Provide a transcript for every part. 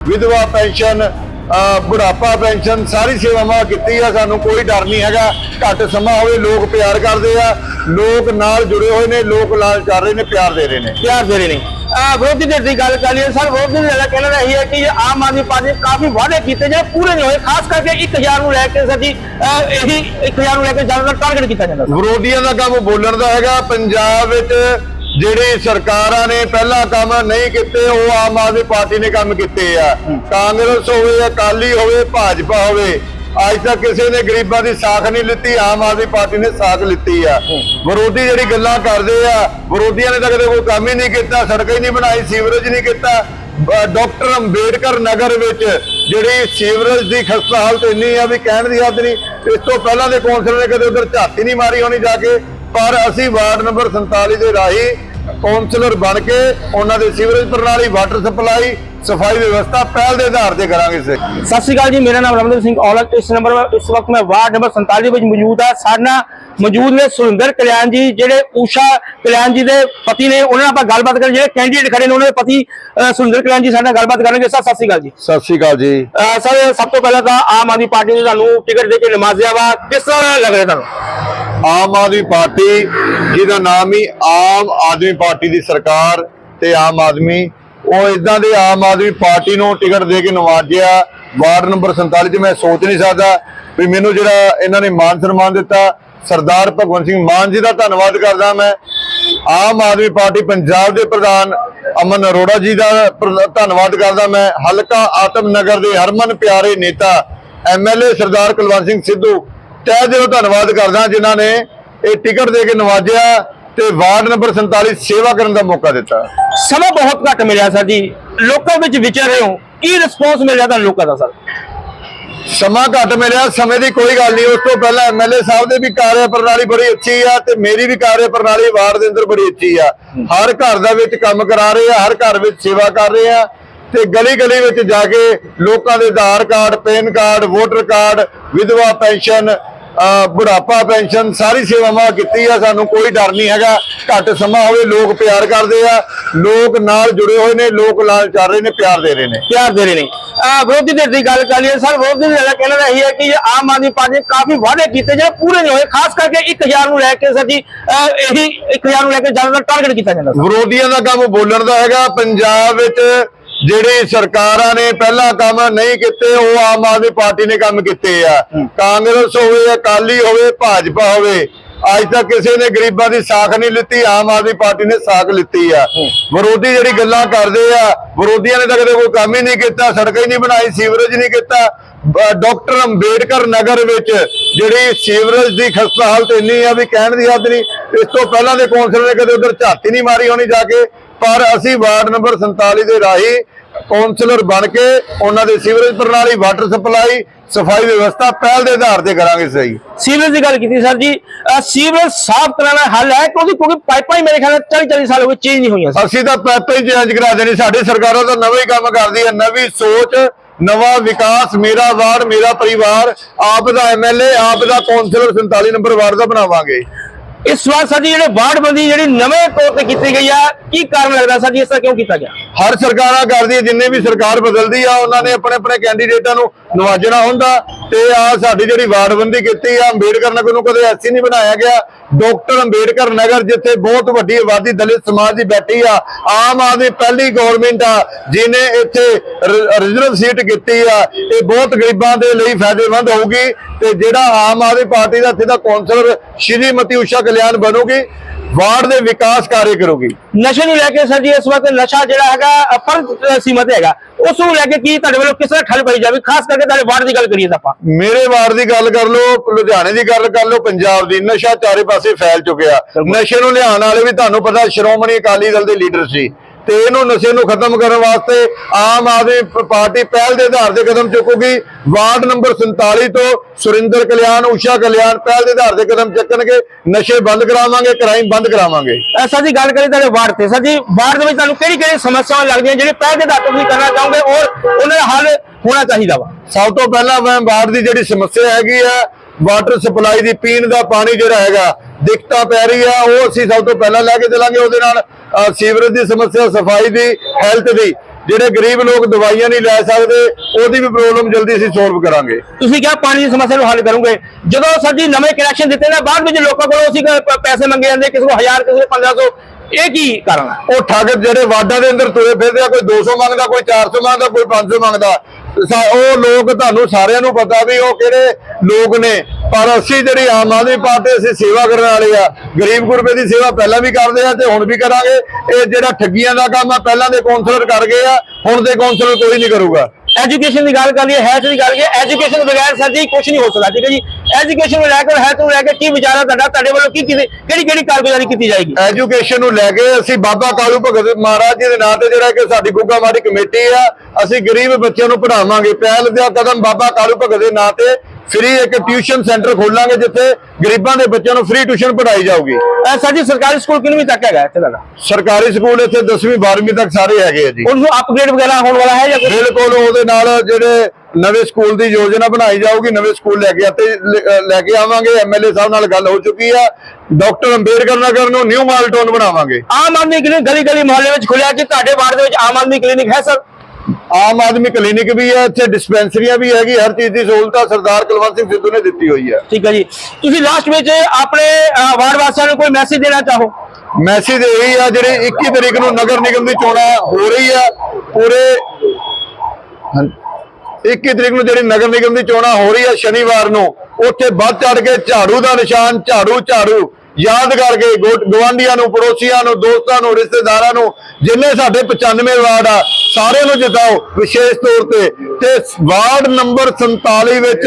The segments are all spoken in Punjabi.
ਵਿਧਵਾ ਪੈਨਸ਼ਨ ਬੁਢਾਪਾ ਪੈਨਸ਼ਨ ਸਾਰੀ ਸੇਵਾਵਾਂ ਕੀਤੀ ਆ ਸਾਨੂੰ ਕੋਈ ਡਰ ਨਹੀਂ ਹੈਗਾ। ਘੱਟ ਸਮਾਂ ਹੋਵੇ ਲੋਕ ਪਿਆਰ ਕਰਦੇ ਆ। ਲੋਕ ਨਾਲ ਜੁੜੇ ਹੋਏ ਨੇ ਲੋਕ ਨਾਲ ਕਰ ਰਹੇ ਨੇ ਪਿਆਰ ਦੇ ਰਹੇ ਨੇ। ਪਿਆਰ ਦੇ ਰਹੇ ਨੇ। ਅਹ ਵਿਰੋਧੀ ਧਿਰ ਦੀ ਗੱਲ ਕਰ ਲਈਏ ਸਰ ਵਿਰੋਧੀ ਧਿਰ ਦਾ ਕਹਿਣਾ ਇਹੀ ਹੈ ਕਿ ਆਮ ਆਦਮੀ ਪਾਰਟੀ ਨੇ ਕਾਫੀ ਵਾਅਦੇ ਕੀਤੇ ਜੇ ਪੂਰੇ ਨਹੀਂ ਹੋਏ ਖਾਸ ਕਰਕੇ 1000 ਨੂੰ ਲੈ ਕੇ ਸਰ ਜੀ ਇਹੀ 1000 ਨੂੰ ਲੈ ਕੇ ਜ਼ਿਆਦਾ ਟਾਰਗੇਟ ਕੀਤਾ ਜਾਂਦਾ। ਵਿਰੋਧੀਆਂ ਦਾ ਕੰਮ ਬੋਲਣ ਦਾ ਹੈਗਾ ਪੰਜਾਬ ਵਿੱਚ ਜਿਹੜੀ ਸਰਕਾਰਾਂ ਨੇ ਪਹਿਲਾਂ ਕੰਮ ਨਹੀਂ ਕੀਤੇ ਉਹ ਆਮ ਆਦਮੀ ਪਾਰਟੀ ਨੇ ਕੰਮ ਕੀਤੇ ਆ। ਕਾਂਗਰਸ ਹੋਵੇ ਅਕਾਲੀ ਹੋਵੇ ਭਾਜਪਾ ਹੋਵੇ ਅੱਜ ਤੱਕ ਕਿਸੇ ਨੇ ਗਰੀਬਾਂ ਦੀ ਸਾਖ ਨਹੀਂ ਲਿੱਤੀ ਆਮ ਆਦਮੀ ਪਾਰਟੀ ਨੇ ਸਾਖ ਲਿੱਤੀ ਆ। ਵਿਰੋਧੀ ਜਿਹੜੀ ਗੱਲਾਂ ਕਰਦੇ ਆ ਵਿਰੋਧੀਆਂ ਨੇ ਤਾਂ ਕਦੇ ਕੋਈ ਕੰਮ ਹੀ ਨਹੀਂ ਕੀਤਾ ਸੜਕਾਂ ਹੀ ਨਹੀਂ ਬਣਾਈ ਸੀਵਰੇਜ ਨਹੀਂ ਕੀਤਾ। ਡਾਕਟਰ ਅੰਬੇਡਕਰ ਨਗਰ ਵਿੱਚ ਜਿਹੜੀ ਸੀਵਰੇਜ ਦੀ ਖਸਤਾ ਹਾਲਤ ਇੰਨੀ ਆ ਵੀ ਕਹਿਣ ਦੀ ਹੱਦ ਨਹੀਂ ਇਸ ਤੋਂ ਪਹਿਲਾਂ ਦੇ ਕੌਂਸਲਰ ਨੇ ਕਦੇ ਉਧਰ ਝਾਤੀ ਨਹੀਂ ਮਾਰੀ ਹੋਣੀ ਜਾ ਕੇ ਪਰ ਅਸੀਂ ਵਾਰਡ ਨੰਬਰ 47 ਦੇ ਰਾਹੀਂ ਕੌਂਸਲਰ ਬਣ ਕੇ ਉਹਨਾਂ ਦੇ ਸੀਵਰੇਜ ਪ੍ਰਣਾਲੀ ਵਾਟਰ ਸਪਲਾਈ ਸਫ਼ਾਈ ਵਿਵਸਥਾ ਪਹਿਲ ਦੇ ਆਧਾਰ ਤੇ ਕਰਾਂਗੇ ਸੇ ਸਤਿ ਸ਼੍ਰੀ ਅਕਾਲ ਜੀ ਮੇਰਾ ਨਾਮ ਰਮਨਦੀਪ ਸਿੰਘ ਔਲਖ ਇਸ ਨੰਬਰ ਇਸ ਵਕਤ ਮੈਂ ਵਾਰਡ ਨੰਬਰ 47 ਵਿੱਚ ਮੌਜੂਦ ਹਾਂ। ਸਾਡੇ ਮੌਜੂਦ ਨੇ ਸੁਰਿੰਦਰ ਕਲਿਆਣ ਜੀ ਜਿਹੜੇ ਊਸ਼ਾ ਕਲਿਆਣ ਜੀ ਦੇ ਪਤੀ ਨੇ। ਉਹਨਾਂ ਨਾਲ ਆਪਾਂ ਗੱਲਬਾਤ ਕਰਾਂਗੇ। ਜਿਹੜੇ ਕੈਂਡੀਡੇਟ ਖੜੇ ਨੇ ਉਹਨਾਂ ਦੇ ਪਤੀ ਸੁਰਿੰਦਰ ਕਲਿਆਣ ਜੀ ਸਾਡੇ ਨਾਲ ਗੱਲਬਾਤ ਸਰ ਸਤਿ ਸ਼੍ਰੀ ਅਕਾਲ ਜੀ। ਸਤਿ ਸ਼੍ਰੀ ਅਕਾਲ ਜੀ। ਸਰ ਸਭ ਤੋਂ ਪਹਿਲਾਂ ਤਾਂ ਆਮ ਆਦਮੀ ਪਾਰਟੀ ਨੇ ਤੁਹਾਨੂੰ ਟਿਕਟ ਦੇ ਕੇ ਨਵਾਜ਼ਿਆ ਵਾ। ਕਿਸ ਤਰ੍ਹਾਂ ਲੱਗ ਰਿਹਾ ਤੁਹਾਨੂੰ? ਆਮ ਆਦਮੀ ਪਾਰਟੀ, ਜਿਹਦਾ ਨਾਮ ਹੀ ਆਮ ਆਦਮੀ ਪਾਰਟੀ ਦੀ ਸਰਕਾਰ ਤੇ ਆਮ ਆਦਮੀ। ਉਹ ਇਦਾਂ ਦੇ ਆਮ ਆਦਮੀ ਪਾਰਟੀ ਨੂੰ ਟਿਕਟ ਦੇ ਕੇ ਨਵਾਜਿਆ। ਵਾਰਡ ਨੰਬਰ 47 'ਚ ਮੈਂ ਸੋਚ ਨਹੀਂ ਸਕਦਾ ਵੀ ਮੈਨੂੰ ਜਿਹੜਾ ਇਹਨਾਂ ਨੇ ਮਾਨ ਸਨਮਾਨ ਦਿੱਤਾ, ਸਰਦਾਰ ਭਗਵੰਤ ਸਿੰਘ ਮਾਨ ਜੀ ਦਾ ਧੰਨਵਾਦ ਕਰਦਾ ਮੈਂ। ਆਮ ਆਦਮੀ ਪਾਰਟੀ ਪੰਜਾਬ ਦੇ ਪ੍ਰਧਾਨ ਅਮਨ ਅਰੋੜਾ ਜੀ ਦਾ ਪ੍ਰ- ਧੰਨਵਾਦ ਕਰਦਾ ਮੈਂ। ਹਲਕਾ ਆਤਮ ਨਗਰ ਦੇ ਹਰਮਨ ਪਿਆਰੇ ਨੇਤਾ ਐਮਐਲਏ ਸਰਦਾਰ ਕੁਲਵੰਤ ਸਿੰਘ ਸਿੱਧੂ ਤਹਿ ਦਿਲੋਂ ਧੰਨਵਾਦ ਕਰਦਾ ਜਿਨ੍ਹਾਂ ਨੇ ਇਹ ਟਿਕਟ ਦੇ ਕੇ ਨਵਾਜਿਆ ਤੇ ਵਾਰਡ ਨੰਬਰ 47 ਸੇਵਾ ਕਰਨ ਦਾ ਮੌਕਾ ਦਿੱਤਾ। ਸਮਾਂ ਬਹੁਤ ਘੱਟ ਮਿਲਿਆ ਸਰ ਜੀ। ਲੋਕਾਂ ਵਿੱਚ ਵਿਚਰ ਰਹੇ ਹੋ। ਕੀ ਰਿਸਪੌਂਸ ਮਿਲਿਆ ਤੁਹਾਨੂੰ ਲੋਕਾਂ ਦਾ ਸਰ? ਸਮਾਂ ਘੱਟ ਮਿਲਿਆ ਸਮੇਂ ਦੀ ਕੋਈ ਗੱਲ ਨਹੀਂ। ਉਸ ਤੋਂ ਪਹਿਲਾਂ ਐਮਐਲਏ ਸਾਹਿਬ ਦੇ ਵੀ ਕਾਰਜ ਪ੍ਰਣਾਲੀ ਬੜੀ ਅੱਛੀ ਆ ਤੇ ਮੇਰੀ ਵੀ ਕਾਰਜ ਪ੍ਰਣਾਲੀ ਵਾਰਡ ਦੇ ਅੰਦਰ ਬੜੀ ਅੱਛੀ ਆ। ਹਰ ਘਰ ਦਾ ਵਿੱਚ ਕੰਮ ਕਰਾ ਰਹੇ ਆ ਹਰ ਘਰ ਵਿੱਚ ਸੇਵਾ ਕਰ ਰਹੇ ਆ ਤੇ ਗਲੀ ਗਲੀ ਵਿੱਚ ਜਾ ਕੇ ਲੋਕਾਂ ਦੇ Aadhaar card PAN card voter card ਵਿਧਵਾ ਪੈਨਸ਼ਨ ਬੁਢਾਪਾ ਪੈਨਸ਼ਨ ਸਾਰੀ ਸੇਵਾਵਾਂ ਕੀਤੀ ਆ ਸਾਨੂੰ ਕੋਈ ਡਰ ਨਹੀਂ ਹੈਗਾ। ਘੱਟ ਸਮਾਂ ਹੋਵੇ ਲੋਕ ਪਿਆਰ ਕਰਦੇ ਆ। ਲੋਕ ਨਾਲ ਜੁੜੇ ਹੋਏ ਨੇ ਲੋਕ ਨਾਲ ਚੱਲ ਰਹੇ ਨੇ ਪਿਆਰ ਦੇ ਰਹੇ ਨੇ। ਪਿਆਰ ਦੇ ਰਹੇ ਨੇ। ਅਹ ਵਿਰੋਧੀ ਧਿਰ ਦੀ ਗੱਲ ਕਰ ਲਈਏ ਸਰ ਵਿਰੋਧੀ ਧਿਰ ਦਾ ਕਹਿਣਾ ਇਹੀ ਹੈ ਕਿ ਆਮ ਆਦਮੀ ਪਾਰਟੀ ਨੇ ਕਾਫੀ ਵਾਅਦੇ ਕੀਤੇ ਜੇ ਪੂਰੇ ਨਹੀਂ ਹੋਏ ਖਾਸ ਕਰਕੇ 1000 ਨੂੰ ਲੈ ਕੇ ਸਰ ਜੀ ਇਹੀ 1000 ਨੂੰ ਲੈ ਕੇ ਜ਼ਿਆਦਾ ਟਾਰਗੇਟ ਕੀਤਾ ਜਾਂਦਾ। ਵਿਰੋਧੀਆਂ ਦਾ ਕੰਮ ਬੋਲਣ ਦਾ ਹੈਗਾ ਪੰਜਾਬ ਵਿੱਚ ਜਿਹੜੀ ਸਰਕਾਰਾਂ ਨੇ ਪਹਿਲਾਂ ਕੰਮ ਨਹੀਂ ਕੀਤੇ ਉਹ ਆਮ ਆਦਮੀ ਪਾਰਟੀ ਨੇ ਕੰਮ ਕੀਤੇ ਆ। ਕਾਂਗਰਸ ਹੋਵੇ ਅਕਾਲੀ ਹੋਵੇ ਭਾਜਪਾ ਹੋਵੇ ਅੱਜ ਤੱਕ ਕਿਸੇ ਨੇ ਗਰੀਬਾਂ ਦੀ ਸਾਖ ਨਹੀਂ ਲਿੱਤੀ ਆਮ ਆਦਮੀ ਪਾਰਟੀ ਨੇ ਸਾਖ ਲਿੱਤੀ ਆ। ਵਿਰੋਧੀ ਜਿਹੜੀ ਗੱਲਾਂ ਕਰਦੇ ਆ ਵਿਰੋਧੀਆਂ ਨੇ ਤਾਂ ਕਦੇ ਕੋਈ ਕੰਮ ਹੀ ਨਹੀਂ ਕੀਤਾ ਸੜਕਾਂ ਹੀ ਨਹੀਂ ਬਣਾਈ ਸੀਵਰੇਜ ਨਹੀਂ ਕੀਤਾ। ਡਾਕਟਰ ਅੰਬੇਡਕਰ ਨਗਰ ਵਿੱਚ ਜਿਹੜੀ ਸੀਵਰੇਜ ਦੀ ਖਸਤਾ ਹਾਲਤ ਇੰਨੀ ਆ ਵੀ ਕਹਿਣ ਦੀ ਹੱਦ ਨਹੀਂ ਇਸ ਤੋਂ ਪਹਿਲਾਂ ਦੇ ਕੌਂਸਲਰ ਨੇ ਕਦੇ ਉਧਰ ਝਾਤੀ ਨਹੀਂ ਮਾਰੀ ਹੋਣੀ ਜਾ ਕੇ। ਪਰ ਅਸੀਂ ਵਾਰਡ ਨੰਬਰ 47 ਦੇ ਰਾਹੀਂ ਕੌਂਸਲਰ ਬਣ ਕੇ ਉਹਨਾਂ ਦੇ ਸੀਵਰੇਜ ਪ੍ਰਣਾਲੀ ਵਾਟਰ ਸਪਲਾਈ ਸਫ਼ਾਈ ਵਿਵਸਥਾ ਪਹਿਲ ਦੇ ਆਧਾਰ ਤੇ ਕਰਾਂਗੇ ਸਹੀ। ਸੀਵਰੇਜ ਦੀ ਗੱਲ ਕੀਤੀ ਸਰ ਜੀ ਸੀਵਰੇਜ ਸਾਫ਼ ਕਰਾਉਣਾ ਹੱਲ ਹੈ ਕਿਉਂਕਿ ਕਿਉਂਕਿ ਪਾਈਪਾਂ ਹੀ ਮੇਰੇ ਖਿਆਲ ਨਾਲ 40 40 ਸਾਲ ਹੋ ਗਏ ਚੇਂਜ ਨਹੀਂ ਹੋਈਆਂ ਅਸੀਂ ਤਾਂ ਪੈਪੇ ਹੀ ਚੇਂਜ ਕਰਾ ਦੇਣੀ ਸਾਡੀ ਸਰਕਾਰਾਂ ਤਾਂ ਨਵਾਂ ਹੀ ਕੰਮ ਕਰਦੀ ਹੈ ਨਵੀਂ ਸੋਚ ਨਵਾਂ ਵਿਕਾਸ ਮੇਰਾ ਵਾਰਡ ਮੇਰਾ ਪਰਿਵਾਰ ਆਪ ਦਾ ਐਮਐਲਏ ਆਪ ਦਾ ਕੌਂਸਲਰ 47 ਨੰਬਰ ਵਾਰਡ ਦਾ ਬਣਾਵਾਂਗੇ। ਇਸ ਵਾਰ ਸਰ ਜੀ ਜਿਹੜੇ ਵਾਰਡਬੰਦੀ ਜਿਹੜੀ ਨਵੇਂ ਤੌਰ ਤੇ ਕੀਤੀ ਗਈ ਆ, ਕੀ ਕਾਰਨ ਲੱਗਦਾ? ਸਰ ਜੀ ਇਸ ਤਰ੍ਹਾਂ ਕਿਉਂ ਕੀਤਾ ਗਿਆ? ਹਰ ਸਰਕਾਰਾਂ ਕਰਦੀ ਹੈ ਜਿੰਨੇ ਵੀ ਸਰਕਾਰ ਬਦਲਦੀ ਆ, ਉਹਨਾਂ ਨੇ ਆਪਣੇ ਆਪਣੇ ਕੈਂਡੀਡੇਟਾਂ ਨੂੰ ਨਵਾਜਣਾ ਹੁੰਦਾ। ਤੇ ਆ ਸਾਡੀ ਜਿਹੜੀ ਵਾਰਡਬੰਦੀ ਕੀਤੀ ਆ, ਅੰਬੇਡਕਰ ਨਗਰ ਨੂੰ ਕਦੇ ਐਸੀ ਨਹੀਂ ਬਣਾਇਆ ਗਿਆ। ਡਾਕਟਰ ਅੰਬੇਡਕਰ ਨਗਰ, ਜਿੱਥੇ ਬਹੁਤ ਵੱਡੀ ਆਬਾਦੀ ਦਲਿਤ ਸਮਾਜ ਦੀ ਬੈਠੀ ਆ, ਆਮ ਆਦਮੀ ਪਹਿਲੀ ਗਵਰਨਮੈਂਟ ਆ ਜਿਨੇ ਇੱਥੇ ਰਿਜ਼ਰਵ ਸੀਟ ਕੀਤੀ ਆ। ਇਹ ਬਹੁਤ ਗਰੀਬਾਂ ਦੇ ਲਈ ਫਾਇਦੇਮੰਦ ਹੋਊਗੀ ਤੇ ਜਿਹੜਾ ਆਮ ਆਦਮੀ ਪਾਰਟੀ ਦਾ ਇੱਥੇ ਦਾ ਕੌਂਸਲਰ ਸ਼੍ਰੀਮਤੀ ਉਸ਼ਾ ਕਲਿਆਣ ਬਣੂਗੀ। ਵਾਰਡ ਦੇ ਵਿਕਾਸ ਕਾਰਜ ਕਰੂਗੀ? ਨਸ਼ੇ ਨੂੰ ਲੈ ਕੇ ਸਰ ਜੀ ਇਸ ਵਕਤ ਨਸ਼ਾ ਜਿਹੜਾ ਹੈਗਾ ਪਰ ਸੀਮਾ ਤੇ ਹੈਗਾ। ਉਸ ਨੂੰ ਲੈ ਕੇ ਕੀ ਤੁਹਾਡੇ ਵੱਲੋਂ ਕਿਸ ਤਰ੍ਹਾਂ ਠੱਲ ਪਾਈ ਜਾਵੇ? ਖਾਸ ਕਰਕੇ ਤੁਹਾਡੇ ਵਾਰਡ ਦੀ ਗੱਲ ਕਰੀਏ ਤਾਂ ਆਪਾਂ। ਮੇਰੇ ਵਾਰਡ ਦੀ ਗੱਲ ਕਰ ਲਓ ਲੁਧਿਆਣੇ ਦੀ ਗੱਲ ਕਰ ਲਓ ਪੰਜਾਬ ਦੀ ਨਸ਼ਾ ਚਾਰੇ ਪਾਸੇ ਫੈਲ ਚੁੱਕਿਆ। ਨਸ਼ੇ ਨੂੰ ਲਿਆਉਣ ਵਾਲੇ ਵੀ ਤੁਹਾਨੂੰ ਪਤਾ ਸ਼੍ਰੋਮਣੀ ਅਕਾਲੀ ਦਲ ਦੇ ਲੀਡਰ ਸੀ। ਤੇ ਇਹਨੂੰ ਨਸ਼ੇ ਨੂੰ ਖਤਮ ਕਰਨ ਵਾਸਤੇ ਆਮ ਆਦਮੀ ਪਾਰਟੀ ਪਹਿਲ ਦੇ ਆਧਾਰ ਤੇ ਕਦਮ ਚੁੱਕੂਗੀ। ਵਾਰਡ ਨੰਬਰ 47 ਤੋਂ ਸੁਰਿੰਦਰ ਕਲਿਆਣ ਊਸ਼ਾ ਕਲਿਆਣ ਪਹਿਲ ਦੇ ਆਧਾਰ ਤੇ ਕਦਮ ਚੱਕਣਗੇ। ਨਸ਼ੇ ਬੰਦ ਕਰਾਵਾਂਗੇ ਕ੍ਰਾਈਮ ਬੰਦ ਕਰਾਵਾਂਗੇ। ਸਰ ਜੀ ਗੱਲ ਕਰੀਏ ਤੁਹਾਡੇ ਵਾਰਡ ਤੇ। ਸਰ ਜੀ ਵਾਰਡ ਦੇ ਵਿੱਚ ਤੁਹਾਨੂੰ ਕਿਹੜੀ ਕਿਹੜੀ ਸਮੱਸਿਆਵਾਂ ਲੱਗਦੀਆਂ ਜਿਹੜੇ ਪਹਿਲ ਦੇ ਦਾਤ ਤੁਸੀਂ ਕਰਨਾ ਚਾਹੋਗੇ ਔਰ ਉਹਨਾਂ ਦਾ ਹੱਲ ਹੋਣਾ ਚਾਹੀਦਾ ਵਾ? ਸਭ ਤੋਂ ਪਹਿਲਾਂ ਮੈਂ ਵਾਰਡ ਦੀ ਜਿਹੜੀ ਸਮੱਸਿਆ ਹੈਗੀ ਆ ਵਾਟਰ ਸਪਲਾਈ ਦੀ ਪੀਣ ਦਾ ਪਾਣੀ ਜਿਹੜਾ ਹੈਗਾ ਦਿੱਕਤਾਂ ਪੈ ਰਹੀ ਆ ਉਹ ਅਸੀਂ ਸਭ ਤੋਂ ਪਹਿਲਾਂ ਲੈ ਕੇ ਚੱਲਾਂਗੇ ਉਹਦੇ ਨਾਲ। ਸੀਵਰੇਜ ਦੀ ਸਮੱਸਿਆ ਸਫ਼ਾਈ ਦੀ ਹੈਲਥ ਦੀ ਜਿਹੜੇ ਗਰੀਬ ਲੋਕ ਦਵਾਈਆਂ ਨਹੀਂ ਲੈ ਸਕਦੇ ਉਹਦੀ ਵੀ ਪ੍ਰੋਬਲਮ ਜਲਦੀ ਅਸੀਂ ਸੋਲਵ ਕਰਾਂਗੇ। ਤੁਸੀਂ ਕਿਹਾ ਪਾਣੀ ਦੀ ਸਮੱਸਿਆ ਨੂੰ ਹੱਲ ਕਰੋਗੇ। ਜਦੋਂ ਸਰ ਜੀ ਨਵੇਂ ਕਨੈਕਸ਼ਨ ਦਿੱਤੇ ਨਾ ਬਾਅਦ ਵਿੱਚ ਲੋਕਾਂ ਕੋਲੋਂ ਅਸੀਂ ਪੈਸੇ ਮੰਗੇ ਜਾਂਦੇ ਕਿਸੇ ਕੋਲ 1000 ਕਿਸੇ ਕੋਲ 1500 ਇਹ ਕੀ ਕਾਰਨ ਉਹ ਠੱਗ ਜਿਹੜੇ ਵਾਰਡਾਂ ਦੇ ਅੰਦਰ ਤੁਰੇ ਫਿਰਦੇ ਆ ਕੋਈ 200 ਮੰਗਦਾ ਕੋਈ 400 ਮੰਗਦਾ ਕੋਈ 500 ਮੰਗਦਾ। ਉਹ ਲੋਕ ਤੁਹਾਨੂੰ ਸਾਰਿਆਂ ਨੂੰ ਪਤਾ ਵੀ ਉਹ ਕਿਹੜੇ ਲੋਕ ਨੇ। ਪਰ ਅਸੀਂ ਜਿਹੜੀ ਆਮ ਆਦਮੀ ਪਾਰਟੀ ਅਸੀਂ ਸੇਵਾ ਕਰਨ ਵਾਲੇ ਆ ਗਰੀਬ ਗੁਰਬੇ ਦੀ ਸੇਵਾ ਪਹਿਲਾਂ ਵੀ ਕਰਦੇ ਆ ਤੇ ਹੁਣ ਵੀ ਕਰਾਂਗੇ। ਇਹ ਜਿਹੜਾ ਠੱਗੀਆਂ ਦਾ ਕੰਮ ਆ ਪਹਿਲਾਂ ਦੇ ਕੌਂਸਲਰ ਕਰ ਗਏ ਆ ਹੁਣ ਦੇ ਕੌਂਸਲਰ ਕੋਈ ਨਹੀਂ ਕਰੂਗਾ। ਐਜੂਕੇਸ਼ਨ ਦੀ ਗੱਲ ਕਰ ਲਈਏ ਹੈਲਥ ਦੀ ਗੱਲ ਕਰੀਏ ਐਜੂਕੇਸ਼ਨ ਬਗੈਰ ਸਰ ਜੀ ਕੁਝ ਨਹੀਂ ਹੋ ਸਕਦਾ ਠੀਕ ਹੈ ਜੀ? ਐਜੂਕੇਸ਼ਨ ਨੂੰ ਲੈ ਕੇ ਹੈਲਥ ਨੂੰ ਲੈ ਕੇ ਕੀ ਵਿਚਾਰਾ ਤੁਹਾਡਾ? ਤੁਹਾਡੇ ਵੱਲੋਂ ਕੀ ਕਿਹੜੀ ਕਿਹੜੀ ਕਾਰਗੁਜ਼ਾਰੀ ਕੀਤੀ ਜਾਏਗੀ? ਐਜੂਕੇਸ਼ਨ ਨੂੰ ਲੈ ਕੇ ਅਸੀਂ ਬਾਬਾ ਕਾਲੂ ਭਗਤ ਮਹਾਰਾਜ ਜੀ ਦੇ ਨਾਂ ਤੇ ਜਿਹੜਾ ਕਿ ਸਾਡੀ ਗੁੱਗਾ ਮਾੜੀ ਕਮੇਟੀ ਆ ਅਸੀਂ ਗਰੀਬ ਬੱਚਿਆਂ ਨੂੰ ਪੜ੍ਹਾਵਾਂਗੇ। ਪਹਿਲ ਦਾ ਕਦਮ ਬਾਬਾ ਕਾਲੂ ਭਗਤ ਦੇ ਨਾਂ ਤੇ ਫ੍ਰੀ ਇੱਕ ਟਿਊਸ਼ਨ ਸੈਂਟਰ ਖੋਲਾਂਗੇ ਜਿੱਥੇ ਗਰੀਬਾਂ ਦੇ ਬੱਚਿਆਂ ਨੂੰ ਫ੍ਰੀ ਟਿਊਸ਼ਨ ਪੜ੍ਹਾਈ ਜਾਊਗੀ। ਅਹ ਸਰ ਜੀ ਸਰਕਾਰੀ ਸਕੂਲ ਕਿੰਨਵੀਂ ਤੱਕ ਹੈਗਾ ਇੱਥੇ ਤੁਹਾਡਾ? ਸਰਕਾਰੀ ਸਕੂਲ ਇੱਥੇ 10ਵੀਂ 12ਵੀਂ ਤੱਕ ਸਾਰੇ ਹੈਗੇ ਆ ਜੀ। ਉਹਨੂੰ ਅਪਗ੍ਰੇਡ ਵਗੈਰਾ ਹੋਣ ਵਾਲਾ ਹੈ ਜਾਂ? ਬਿਲਕੁਲ ਉਹਦੇ ਨਾਲ ਜਿਹੜੇ ਨਵੇਂ ਸਕੂਲ ਦੀ ਯੋਜਨਾ ਬਣਾਈ ਜਾਊਗੀ ਨਵੇਂ ਸਕੂਲ ਲੈ ਕੇ ਆਤੇ ਲੈ ਕੇ ਆਵਾਂਗੇ। ਐਮਐਲਏ ਸਾਹਿਬ ਨਾਲ ਗੱਲ ਹੋ ਚੁੱਕੀ ਆ। ਡਾਕਟਰ ਅੰਬੇਡਕਰ ਨਗਰ ਨੂੰ ਨਿਊ ਮਾਲਟੋਨ ਬਣਾਵਾਂਗੇ। ਆਮ ਆਦਮੀ ਕਲੀਨਿਕ ਗਲੀ ਗਲੀ ਮੁਹੱਲੇ ਵਿੱਚ ਖੁੱਲਿਆ ਕਿ ਤੁਹਾਡੇ ਵਾਰਡ ਦੇ ਵਿੱਚ ਆਮ ਆਦਮੀ ਕਲੀਨਿਕ ਹੈ ਸਰ? ਆਮ ਆਦਮੀ ਕਲੀਨਿਕ ਵੀ ਹੈ ਇੱਥੇ ਡਿਸਪੈਂਸਰੀਆਂ ਵੀ ਹੈਗੀ ਹਰ ਚੀਜ਼ ਦੀ ਸਹੂਲਤ ਸਰਦਾਰ ਕੁਲਵੰਤ ਸਿੰਘ ਸਿੱਧੂ ਨੇ ਦਿੱਤੀ ਹੋਈ ਹੈ। ਠੀਕ ਹੈ ਜੀ। ਤੁਸੀਂ ਲਾਸਟ ਵਿੱਚ ਆਪਣੇ ਵਾਰਡ ਵਾਸੀਆਂ ਨੂੰ ਕੋਈ ਮੈਸੇਜ ਦੇਣਾ ਚਾਹੋ? ਮੈਸੇਜ ਇਹੀ ਆ ਜਿਹੜੀ 21 ਤਰੀਕ ਨੂੰ ਨਗਰ ਨਿਗਮ ਦੀ ਚੋਣਾਂ ਹੋ ਰਹੀ ਆ ਪੂਰੇ ਹਾਂ- 21 ਤਰੀਕ ਨੂੰ ਜਿਹੜੀ ਨਗਰ ਨਿਗਮ ਦੀ ਚੋਣਾਂ ਹੋ ਰਹੀ ਆ ਸ਼ਨੀਵਾਰ ਨੂੰ ਉੱਥੇ ਵੱਧ ਚੜ ਕੇ ਝਾੜੂ ਦਾ ਨਿਸ਼ਾਨ ਝਾੜੂ ਝਾੜੂ। ਯਾਦ ਕਰਕੇ ਗੋ- ਨੂੰ, ਪੜੋਸੀਆਂ ਨੂੰ, ਦੋਸਤਾਂ ਨੂੰ, ਰਿਸ਼ਤੇਦਾਰਾਂ ਨੂੰ, ਜਿੰਨੇ ਸਾਡੇ 95 ਵਾਰਡ ਆ, ਸਾਰਿਆਂ ਨੂੰ ਜਿਤਾਓ ਵਿਸ਼ੇਸ਼ ਤੌਰ ਤੇ। ਤੇ ਵਾਰਡ ਨੰਬਰ 47 ਵਿੱਚ,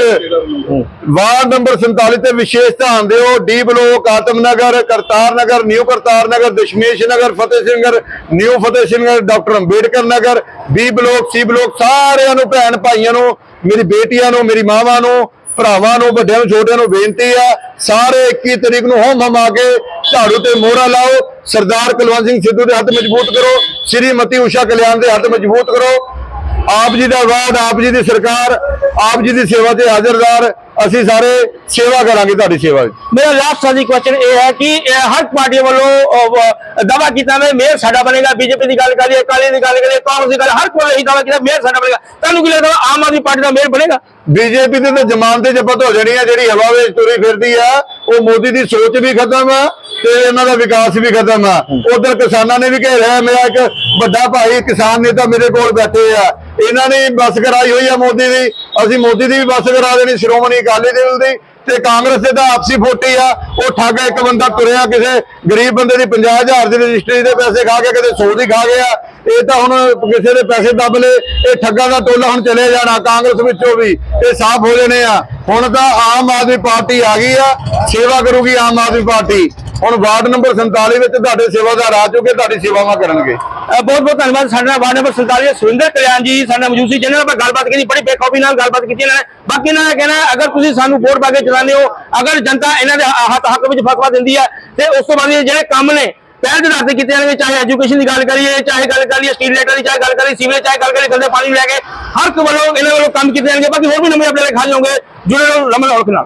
ਵਾਰਡ ਨੰਬਰ 47 ਤੇ ਵਿਸ਼ੇਸ਼ ਧਿਆਨ ਦਿਓ। D block Atam Nagar Kartar Nagar new Kartar Nagar Dashmesh Nagar, Fateh Singh Nagar new Fateh Singh Nagar doctor Ambedkar Nagar, B block, C block, ਸਾਰਿਆਂ ਨੂੰ, ਭੈਣ ਭਾਈਆਂ ਨੂੰ, ਮੇਰੀ ਬੇਟੀਆਂ ਨੂੰ, ਮੇਰੀ ਮਾਵਾਂ ਨੂੰ ਭਰਾਵਾਂ ਨੂੰ, ਵੱਡਿਆਂ ਨੂੰ, ਛੋਟਿਆਂ ਨੂੰ ਬੇਨਤੀ ਆ, ਸਾਰੇ 21 ਤਰੀਕ ਨੂੰ ਹੋਮ ਹਮ ਆ ਕੇ ਝਾੜੂ ਤੇ ਮੋਹਰਾ ਲਾਓ। ਸਰਦਾਰ ਕੁਲਵੰਤ ਸਿੰਘ ਸਿੱਧੂ ਦੇ ਹੱਥ ਮਜ਼ਬੂਤ ਕਰੋ। ਸ਼੍ਰੀਮਤੀ ਊਸ਼ਾ ਕਲਿਆਣ ਦੇ ਹੱਥ ਮਜ਼ਬੂਤ ਕਰੋ। ਆਪ ਜੀ ਦਾ ਵਾਅਦ, ਆਪ ਜੀ ਦੀ ਸਰਕਾਰ, ਆਪ ਜੀ ਦੀ ਸੇਵਾ ਤੇ ਹਾਜ਼ਰਦਾਰ ਅਸੀਂ ਸਾਰੇ ਸੇਵਾ ਕਰਾਂਗੇ ਤੁਹਾਡੀ ਸੇਵਾ ਵਿੱਚ। ਮੇਰਾ ਲਾਸਟ ਸਾਡੀ ਕੁਐਸਚਨ ਇਹ ਹੈ ਕਿ ਹਰ ਪਾਰਟੀ ਵੱਲੋਂ ਦਾਵਾ ਕੀਤਾ ਮੈਂ ਮੇਅਰ ਸਾਡਾ ਬਣੇਗਾ ਬੀਜੇਪੀ ਦੀ ਗੱਲ ਕਰੀਏ ਅਕਾਲੀ ਦੀ ਗੱਲ ਕਰੀਏ ਕਾਂਗਰਸ ਦੀ ਗੱਲ ਹਰ ਕੋਈ ਇਹੀ ਦਾਵਾ ਕੀਤਾ ਮੇਅਰ ਸਾਡਾ ਬਣੇਗਾ। ਤੁਹਾਨੂੰ ਕੀ ਲੱਗਦਾ ਆਮ ਆਦਮੀ ਪਾਰਟੀ ਦਾ ਮੇਅਰ ਬਣੇਗਾ? ਬੀਜੇਪੀ ਦੇ ਤਾਂ ਜ਼ਮਾਨਤ ਜ਼ਬਤ ਹੋ ਜਾਣੀ ਆ ਜਿਹੜੀ ਹਵਾ ਵਿੱਚ ਤੁਰੀ ਫਿਰਦੀ ਆ ਉਹ ਮੋਦੀ ਦੀ ਸੋਚ ਵੀ ਖਤਮ ਆ ਤੇ ਇਹਨਾਂ ਦਾ ਵਿਕਾਸ ਵੀ ਖਤਮ ਆ ਉਧਰ ਕਿਸਾਨਾਂ ਨੇ ਵੀ ਘੇਰਿਆ ਮੇਰਾ ਇੱਕ ਵੱਡਾ ਭਾਈ ਕਿਸਾਨ ਨੇਤਾ ਮੇਰੇ ਕੋਲ ਬੈਠੇ ਆ। ਇਹਨਾਂ ਨੇ ਬੱਸ ਕਰਾਈ ਹੋਈ ਆ ਮੋਦੀ ਦੀ। ਅਸੀਂ ਮੋਦੀ ਦੀ ਵੀ ਬੱਸ ਕਰਾ ਦੇਣੀ, ਸ਼੍ਰੋਮਣੀ ਅਕਾਲੀ ਦਲ ਦੀ। ਤੇ ਕਾਂਗਰਸ ਦੇ ਤਾਂ ਆਪਸੀ ਫੋਟੀ ਆ। ਉਹ ਠੱਗ ਇੱਕ ਬੰਦਾ ਤੁਰਿਆ ਕਿਸੇ ਗਰੀਬ ਬੰਦੇ ਦੀ 50000 ਦੀ ਰਜਿਸਟਰੀ ਦੇ ਪੈਸੇ ਖਾ ਕੇ ਕਦੇ 100 ਦੀ ਖਾ ਗਿਆ। ਇਹ ਤਾਂ ਹੁਣ ਕਿਸੇ ਦੇ ਪੈਸੇ ਦੱਬ ਲਏ। ਇਹ ਠੱਗਾਂ ਦਾ ਟੋਲਾ ਹੁਣ ਚਲੇ ਜਾਣਾ ਕਾਂਗਰਸ ਵਿੱਚੋਂ ਵੀ। ਇਹ ਸਾਫ਼ ਹੋ ਜਾਣੇ ਆ। ਹੁਣ ਤਾਂ ਆਮ ਆਦਮੀ ਪਾਰਟੀ ਆ ਗਈ ਆ। ਸੇਵਾ ਕਰੂਗੀ ਆਮ ਆਦਮੀ ਪਾਰਟੀ। ਹੁਣ ਵਾਰਡ ਨੰਬਰ 47 ਵਿੱਚ ਤੁਹਾਡੇ ਸੇਵਾਦਾਰ ਆ ਚੁੱਕੇ, ਤੁਹਾਡੀ ਸੇਵਾਵਾਂ ਕਰਨਗੇ। ਬਹੁਤ ਬਹੁਤ ਧੰਨਵਾਦ। ਸਾਡੇ ਨਾਲ ਵਾਰਡ ਨੰਬਰ 47 ਦੇ ਸੁਰਿੰਦਰ ਕਲਿਆਣ ਜੀ, ਸਾਡੇ ਨਾਲ ਮੌਜੂਦ ਸੀ ਜਿਹਨਾਂ ਨਾਲ ਆਪਾਂ ਗੱਲਬਾਤ ਕੀਤੀ, ਬੜੀ ਬੇਖੌਫੀ ਨਾਲ ਗੱਲਬਾਤ ਕੀਤੀ ਇਹਨਾਂ ਨੇ। ਬਾਕੀ ਇਹਨਾਂ ਦਾ ਕਹਿਣਾ, ਅਗਰ ਤੁਸੀਂ ਸਾਨੂੰ ਵੋਟ ਪਾ ਕੇ ਚਲਾਉਂਦੇ ਹੋ, ਅਗਰ ਜਨਤਾ ਇਹਨਾਂ ਦੇ ਹ- ਹੱਕ ਵਿੱਚ ਫਤਵਾ ਦਿੰਦੀ ਹੈ, ਤੇ ਉਸ ਤੋਂ ਬਾਅਦ ਜਿਹੜੇ ਕੰਮ ਨੇ, ਪਹਿਲ ਦੇ ਆਧਾਰ ਕੀਤੇ ਜਾਣਗੇ, ਚਾਹੇ ਐਜੂਕੇਸ਼ਨ ਦੀ ਗੱਲ ਕਰੀਏ, ਚਾਹੇ ਗੱਲ ਕਰੀਏ ਸਟਰੀਟ ਲਾਈਟਾਂ ਦੀ, ਚਾਹੇ ਗੱਲ ਕਰੀਏ ਸੀਵਰੇਜ ਚਾਹੇ ਗੱਲ ਕਰੀਏ ਗੰਦੇ ਪਾਣੀ ਲੈ ਕੇ, ਹਰ ਇੱਕ ਵੱਲੋਂ ਇਹਨਾਂ ਵੱਲੋਂ ਕੰਮ ਕੀਤੇ ਜਾਣਗੇ। ਬਾਕੀ ਹੋਰ ਵੀ ਨਵੇਂ ਆਪਣੇ ਖਾ ਜਾਓਗੇ ਜੁੜੇ ਰਹੋ ਰਮਨ ਔਲਖ ਨਾਲ।